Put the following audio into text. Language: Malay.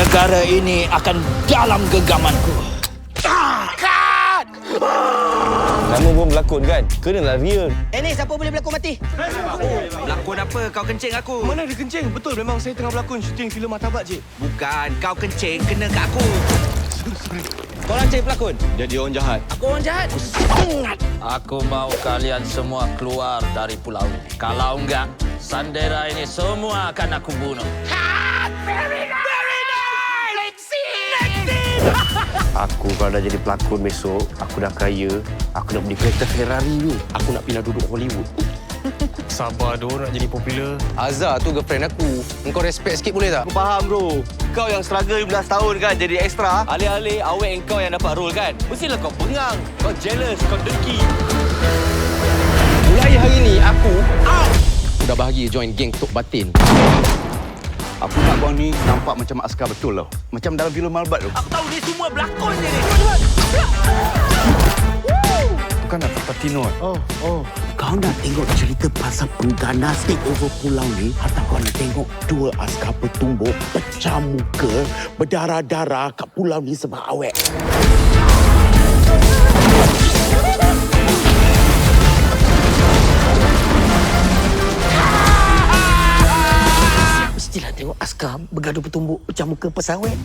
negara ini akan dalam genggamanku. Nama pun berlakon kan? Kenalah real. Eh ni siapa boleh berlakon mati? Lakon apa? Kau kencing aku. Mana ada kencing? Betul memang saya tengah berlakon syuting filem Martabat je. Bukan, kau kencing kena kat aku. Korang cari pelakon? Jadi orang jahat. Aku orang jahat. Aku mau kalian semua keluar dari pulau ini. Kalau enggak, Sandera ini semua akan aku bunuh. Aku kalau dah jadi pelakon besok, aku dah kaya, aku nak beli kereta Ferrari ni. Aku nak pindah duduk Hollywood. Sabar doh nak jadi popular. Azhar tu girlfriend aku. Engkau respect sikit boleh tak? Aku faham bro. Kau yang struggle 15 tahun kan jadi extra. Alih-alih awet kau yang dapat role kan. Mestilah kau pengang. Kau jealous, kau dengki. Mulai hari ni aku Dah bahagia join geng Tok Batin. Aku nak kau ni nampak macam askar betul tau. Macam dalam filem Malbat tu. Aku tahu ni semua berlakon je ni. Bukan nak Patino kan? Oh, oh. Kau nak tengok cerita pasal pengganas take over pulau ni atau kau nak tengok dua askar bertumbuk pecah muka berdarah-darah kat pulau ni sebab awet? Askar bergaduh bertumbuk pecah muka pesawat.